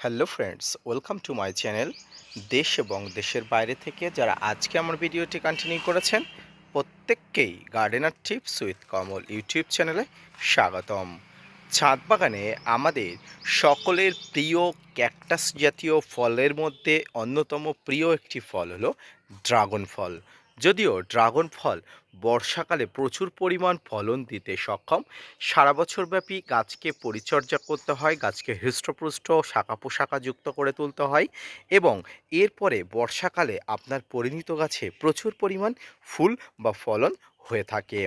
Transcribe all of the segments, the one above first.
Hello friends welcome to my channel দেশ এবং দেশের বাইরে থেকে যারা আজকে আমার ভিডিওটি কন্টিনিউ করেছেন, প্রত্যেককেই gardener tips with Kamal YouTube চ্যানেলে স্বাগতম। ছাদ বাগানে আমাদের সকলের প্রিয় ক্যাকটাস জাতীয় ফলের মধ্যে অন্যতম প্রিয় একটি ফল হলো ড্রাগন ফল। যদিও ড্রাগন ফল বর্ষাকালে প্রচুর পরিমাণ ফলন দিতে সক্ষম। সারা বছরব্যাপী গাছকে পরিচর্যা করতে হয়, গাছকে হৃষ্টপুষ্ট, শাখা পোশাকা যুক্ত করে তুলতে হয় এবং এরপরে বর্ষাকালে আপনার পরিণত গাছে প্রচুর পরিমাণ ফুল বা ফলন হয়ে থাকে।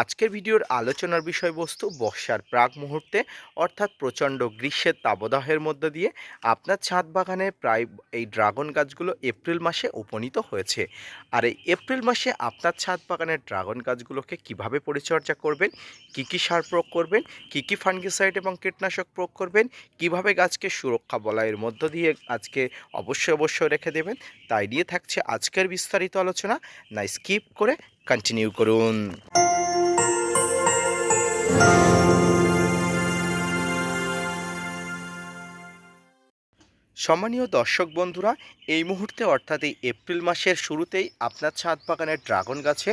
আজকের ভিডিওর আলোচনার বিষয়বস্তু বর্ষার প্রাক মুহূর্তে, অর্থাৎ প্রচণ্ড গ্রীষ্মের তাবদাহের মধ্যে দিয়ে আপনার ছাদ বাগানে প্রায় এই ড্রাগন গাছগুলো এপ্রিল মাসে উপনীত হয়েছে। আর এই এপ্রিল মাসে আপনার ছাদ বাগানের ড্রাগন গাছগুলোকে কীভাবে পরিচর্যা করবেন? কি কি সার প্রয়োগ করবেন? কি কি ফাঙ্গিসাইড এবং কীটনাশক প্রয়োগ করবেন? কীভাবে গাছকে সুরক্ষা বলয়ের মধ্য দিয়ে আজকে অবশ্যই অবশ্যই রেখে দেবেন? তাই নিয়ে থাকছে আজকের বিস্তারিত আলোচনা। না স্কিপ করে কন্টিনিউ করুন। সম্মানীয় দর্শক বন্ধুরা, এই মুহূর্তে অর্থাৎ এই এপ্রিল মাসের শুরুতেই আপনার ছাদ বাগানের ড্রাগন গাছে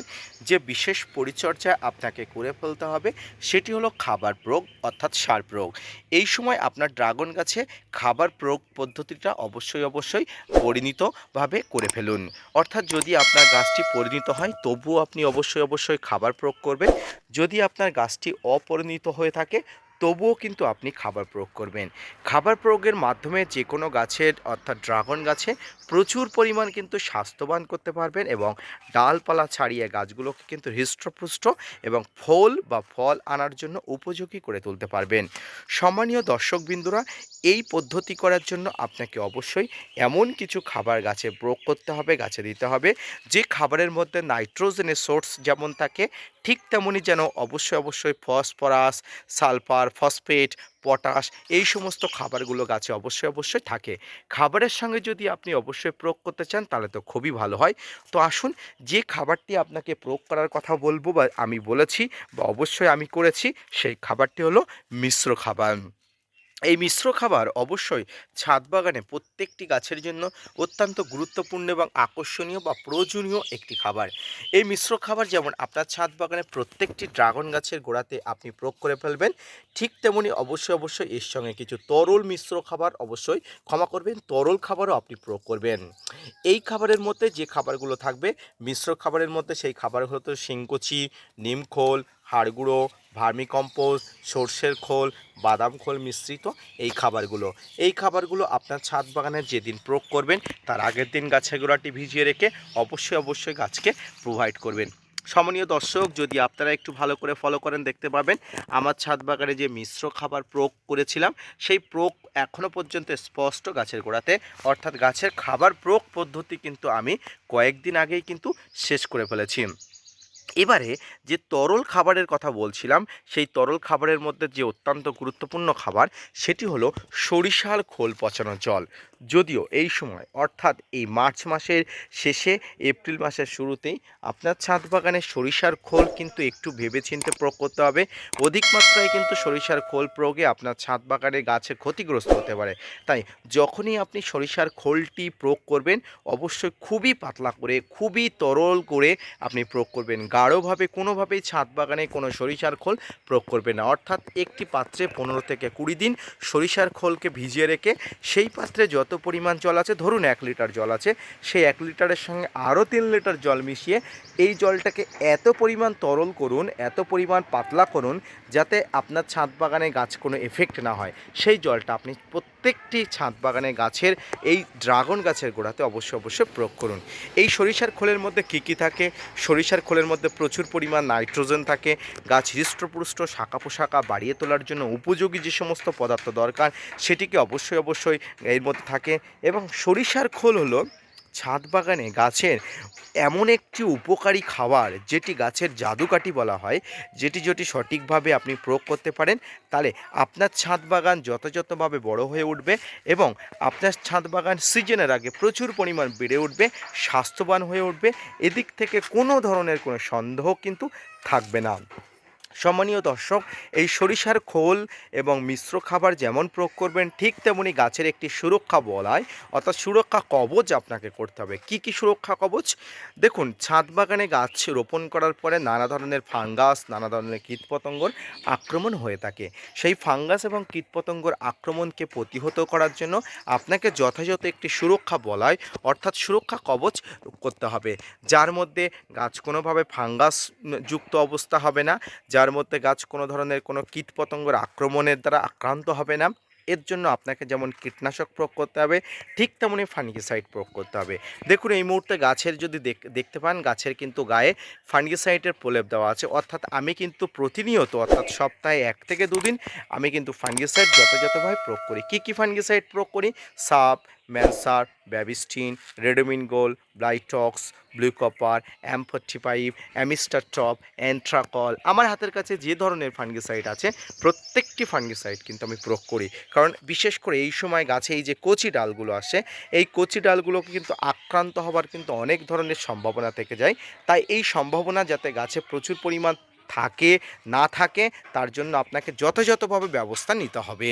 যে বিশেষ পরিচর্যা আপনাকে করে ফেলতে হবে, সেটি হলো খাবার প্রয়োগ অর্থাৎ সার প্রয়োগ। এই সময় আপনার ড্রাগন গাছে খাবার প্রয়োগ পদ্ধতিটা অবশ্যই অবশ্যই পরিণতভাবে করে ফেলুন। অর্থাৎ যদি আপনার গাছটি পরিণত হয়, তবুও আপনি অবশ্যই অবশ্যই খাবার প্রয়োগ করবেন। যদি আপনার গাছটি অপরিণত হয়ে থাকে তবুও কিন্তু আপনি খাবার প্রয়োগ করবেন। খাবার প্রয়োগের মাধ্যমে যে কোনো গাছের অর্থাৎ ড্রাগন গাছে প্রচুর পরিমাণ কিন্তু স্বাস্থ্যবান করতে পারবেন এবং ডালপালা ছাড়িয়ে গাছগুলোকে কিন্তু হৃষ্টপুষ্ট এবং ফল বা ফল আনার জন্য উপযোগী করে তুলতে পারবেন। সম্মানীয় দর্শকবিন্দুরা, এই পদ্ধতি করার জন্য আপনাকে অবশ্যই এমন কিছু খাবার গাছে প্রয়োগ করতে হবে, গাছে দিতে হবে, যে খাবারের মধ্যে নাইট্রোজেনের সোর্স যেমন থাকে, ঠিক তেমনই যেন অবশ্যই অবশ্যই ফসফরাস, সালফার ফসফেট পটাশ এই সমস্ত খাবারগুলো গাছে অবশ্যই অবশ্যই থাকে। খাবারের সঙ্গে যদি আপনি অবশ্যই প্রয়োগ করতে চান, তাহলে তো খুবই ভালো হয়। তো আসুন, যে খাবারটি আপনাকে প্রয়োগ করার কথা বলব বা আমি বলেছি বা অবশ্যই আমি করেছি, সেই খাবারটি হলো মিশ্র খাবার। এই মিশ্র খাবার অবশ্যই ছাদ বাগানে প্রত্যেকটি গাছের জন্য অত্যন্ত গুরুত্বপূর্ণ এবং আকর্ষণীয় বা প্রয়োজনীয় একটি খাবার। এই মিশ্র খাবার যেমন আপনার ছাদ বাগানে প্রত্যেকটি ড্রাগন গাছের গোড়াতে আপনি প্রয়োগ করে ফেলবেন, ঠিক তেমনি অবশ্যই অবশ্যই এর সঙ্গে কিছু তরল মিশ্র খাবার অবশ্যই ক্ষমা করবেন, তরল খাবারও আপনি প্রয়োগ করবেন। এই খাবারের মধ্যে যে খাবারগুলো থাকবে, মিশ্র খাবারের মধ্যে সেই খাবার হলো শিংকুচি, নিমখোল, হাড়গুঁড়ো ভার্মিকম্পোস্ট, সর্ষের খোল, বাদাম খোল মিশ্রিত এই খাবারগুলো। এই খাবারগুলো আপনার ছাদ বাগানের যেদিন প্রয়োগ করবেন, তার আগের দিন গাছের গোড়াটি ভিজিয়ে রেখে অবশ্যই অবশ্যই গাছকে প্রোভাইড করবেন। সমনীয় দর্শক, যদি আপনারা একটু ভালো করে ফলো করেন, দেখতে পাবেন আমার ছাদ বাগানে যে মিশ্র খাবার প্রয়োগ করেছিলাম, সেই প্রয়োগ এখনও পর্যন্ত স্পষ্ট গাছের গোড়াতে। অর্থাৎ গাছের খাবার প্রয়োগ পদ্ধতি কিন্তু আমি কয়েকদিন আগেই কিন্তু শেষ করে ফেলেছি। এবারে যে তরল খাবারের কথা বলছিলাম, সেই তরল খাবারের মধ্যে যে অত্যন্ত গুরুত্বপূর্ণ খাবার, সেটি হলো সরিষার খোল পচানো জল। যদিও এই সময়, অর্থাৎ এই মার্চ মাসের শেষে, এপ্রিল মাসের শুরুতেই আপনার ছাদ বাগানে সরিষার খোল কিন্তু একটু ভেবেচিন্তে প্রয়োগ করতে হবে। অধিক মাত্রায় কিন্তু সরিষার খোল প্রয়োগে আপনার ছাদ বাগানে গাছে ক্ষতিগ্রস্ত হতে পারে। তাই যখনই আপনি সরিষার খোলটি প্রয়োগ করবেন, অবশ্যই খুবই পাতলা করে, খুবই তরল করে আপনি প্রয়োগ করবেন। গাঢ়ভাবে, কোনোভাবেই ছাদ বাগানে কোনো সরিষার খোল প্রয়োগ করবেন না। অর্থাৎ একটি পাত্রে পনেরো থেকে কুড়ি দিন সরিষার খোলকে ভিজিয়ে রেখে, সেই পাত্রে যত পরিমাণ জল আছে, ধরুন এক লিটার জল আছে, সেই এক লিটারের সঙ্গে আরও তিন লিটার জল মিশিয়ে এই জলটাকে এত পরিমাণ তরল করুন, এত পরিমাণ পাতলা করুন, যাতে আপনার ছাদ বাগানে গাছ কোনো এফেক্ট না হয়। সেই জলটা আপনি প্রত্যেকটি ছাদ বাগানে গাছের এই ড্রাগন গাছের গোড়াতে অবশ্যই অবশ্যই প্রয়োগ করুন। এই সরিষার খোলের মধ্যে কী কী থাকে? সরিষার খোলের মধ্যে প্রচুর পরিমাণ নাইট্রোজেন থাকে। গাছ হৃষ্টপুষ্ট, শাখা পোশাকা বাড়িয়ে তোলার জন্য উপযোগী যে সমস্ত পদার্থ দরকার, সেটিকে অবশ্যই অবশ্যই এর মধ্যে থাকে। এবং সরিষার খোল হলো ছাদ বাগানে গাছের এমন একটি উপকারী খাবার, যেটি গাছের জাদুকাঠি বলা হয়, যেটি যেটি সঠিকভাবে আপনি প্রয়োগ করতে পারেন, তাহলে আপনার ছাদ বাগান যথাযথভাবে বড় হয়ে উঠবে এবং আপনার ছাদ বাগান সিজনের আগে প্রচুর পরিমাণ বেড়ে উঠবে, স্বাস্থ্যবান হয়ে উঠবে। এদিক থেকে কোনো ধরনের কোনো সন্দেহ কিন্তু থাকবে না। সম্মানীয় দর্শক, এই সরিষার খোল এবং মিশ্র খাবার যেমন প্রয়োগ করবেন, ঠিক তেমনি গাছের একটি সুরক্ষা বলায়, অর্থাৎ সুরক্ষা কবচ আপনাকে করতে হবে। কি কি সুরক্ষা কবচ? দেখুন, ছাদ বাগানে গাছ রোপণ করার পরে নানা ধরনের ফাঙ্গাস, নানা ধরনের কীটপতঙ্গর আক্রমণ হয়ে থাকে। সেই ফাঙ্গাস এবং কীটপতঙ্গর আক্রমণকে প্রতিহত করার জন্য আপনাকে যথাযথ একটি সুরক্ষা বলায়, অর্থাৎ সুরক্ষা কবচ করতে হবে। যার মধ্যে গাছ কোনোভাবে ফাঙ্গাস যুক্ত অবস্থা হবে না, যার মধ্যে গাছ কোনো ধরনের কোনো কীটপতঙ্গের আক্রমণের দ্বারা আক্রান্ত হবে না। এর জন্য আপনাকে যেমন কীটনাশক প্রয়োগ করতে হবে, ঠিক তেমনই ফাঙ্গিসাইড প্রয়োগ করতে হবে। দেখুন, এই মুহূর্তে গাছের যদি দেখ- দেখতে পান, গাছের কিন্তু গায়ে ফাঙ্গিসাইডের প্রলেপ দেওয়া আছে। অর্থাৎ আমি কিন্তু প্রতিনিয়ত, অর্থাৎ সপ্তাহে এক থেকে দুদিন আমি কিন্তু ফাঙ্গিসাইড যথাযথভাবে প্রয়োগ করি। কী কী ফাঙ্গিসাইড প্রয়োগ করি? সাপ ম্যানসার Bavistin Ridomil Gold Blitox Blue Copper five Amistar Top Antracol আমার হাতের কাছে যে ধরনের ফাঙ্গিসাইড আছে, প্রত্যেকটি ফাঙ্গিসাইড কিন্তু আমি প্রয়োগ করি। কারণ বিশেষ করে এই সময় গাছে এই যে কচি ডালগুলো আসে, এই কচি ডালগুলোকে কিন্তু আক্রান্ত হবার কিন্তু অনেক ধরনের সম্ভাবনা থেকে যায়। তাই এই সম্ভাবনা যাতে গাছে প্রচুর পরিমাণ থাকে, না থাকে, তার জন্য আপনাকে যথাযথভাবে ব্যবস্থা নিতে হবে।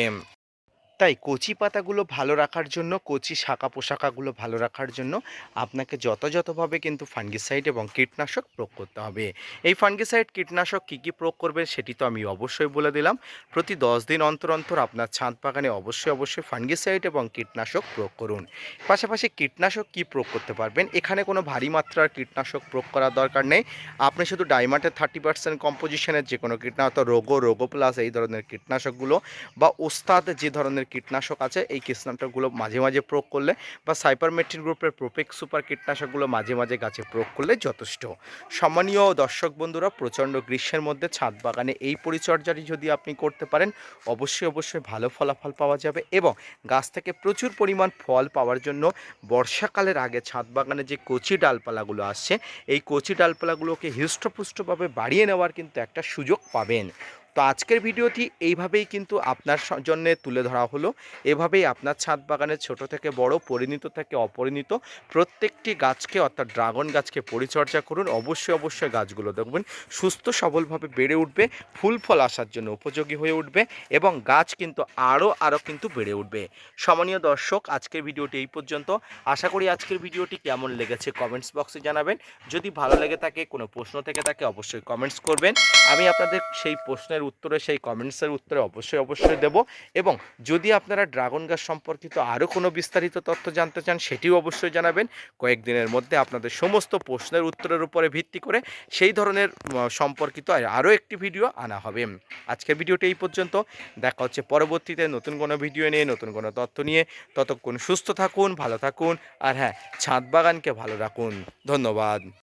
তাই কচি পাতাগুলো ভালো রাখার জন্য, কচি শাখা পোশাকাগুলো ভালো রাখার জন্য আপনাকে যথাযথভাবে কিন্তু ফাঙ্গিসাইড এবং কীটনাশক প্রয়োগ করতে হবে। এই ফাঙ্গিসাইড, কীটনাশক কী কী প্রয়োগ করবেন সেটি তো আমি অবশ্যই বলে দিলাম। প্রতি দশ দিন অন্তর অন্তর আপনার ছাদ বাগানে অবশ্যই অবশ্যই ফাঙ্গিসাইড এবং কীটনাশক প্রয়োগ করুন। পাশাপাশি কীটনাশক কী প্রয়োগ করতে পারবেন? এখানে কোনো ভারী মাত্রার কীটনাশক প্রয়োগ করার দরকার নেই। আপনি শুধু ডাইমাটের থার্টি পার্সেন্ট কম্পোজিশনের যে কোনো কীটনাশক রোগো রোগো প্লাস এই ধরনের কীটনাশকগুলো বা ওস্তাদ যে ধরনের কীটনাশক আছে, এই কীটনাশকগুলো মাঝে মাঝে প্রয়োগ করলে বা সাইপারমেট্রিন গ্রুপের প্রোপেক সুপার কীটনাশকগুলো মাঝে মাঝে গাছে প্রয়োগ করলে যথেষ্ট। সম্মানীয় দর্শক বন্ধুরা, প্রচণ্ড গ্রীষ্মের মধ্যে ছাদ বাগানে এই পরিচর্যাটি যদি আপনি করতে পারেন, অবশ্যই অবশ্যই ভালো ফলাফল পাওয়া যাবে এবং গাছ থেকে প্রচুর পরিমাণ ফল পাওয়ার জন্য বর্ষাকালের আগে ছাদ বাগানে যে কচি ডালপালাগুলো আসছে, এই কচি ডালপালাগুলোকে হৃষ্টপুষ্টভাবে বাড়িয়ে নেওয়ার কিন্তু একটা সুযোগ পাবেন। তো আজকের ভিডিওটি এইভাবেই কিন্তু আপনার জন্য তুলে ধরা হলো। এভাবেই আপনার ছাদ বাগানের ছোট থেকে বড়, পরিণত থেকে অপরিণত প্রত্যেকটি গাছকে, অর্থাৎ ড্রাগন গাছকে পরিচর্যা করুন। অবশ্যই অবশ্যই গাছগুলো দেখবেন, সুস্থ সবলভাবে বেড়ে উঠবে, ফুল ফল আসার জন্য উপযোগী হয়ে উঠবে এবং গাছ কিন্তু আরও আরও কিন্তু বেড়ে উঠবে। সম্মানীয় দর্শক, আজকের ভিডিওটি এই পর্যন্ত। আশা করি আজকের ভিডিওটি কেমন লেগেছে কমেন্টস বক্সে জানাবেন। যদি ভালো লেগে থাকে, কোনো প্রশ্ন থেকে থাকে, অবশ্যই কমেন্টস করবেন। আমি আপনাদের সেই প্রশ্নের উত্তরে, সেই কমেন্টসের উত্তরে অবশ্যই অবশ্যই দেব। এবং যদি আপনারা ড্রাগন গাছ সম্পর্কিত আরও কোনো বিস্তারিত তথ্য জানতে চান, সেটিও অবশ্যই জানাবেন। কয়েকদিনের মধ্যে আপনাদের সমস্ত প্রশ্নের উত্তরের উপরে ভিত্তি করে সেই ধরনের সম্পর্কিত আরও একটি ভিডিও আনা হবে। আজকের ভিডিওটি এই পর্যন্ত। দেখা হচ্ছে পরবর্তীতে নতুন কোনো ভিডিও নিয়ে, নতুন কোনো তথ্য নিয়ে। ততক্ষণ সুস্থ থাকুন, ভালো থাকুন। আর হ্যাঁ ছাদ বাগানকে ভালো রাখুন। ধন্যবাদ।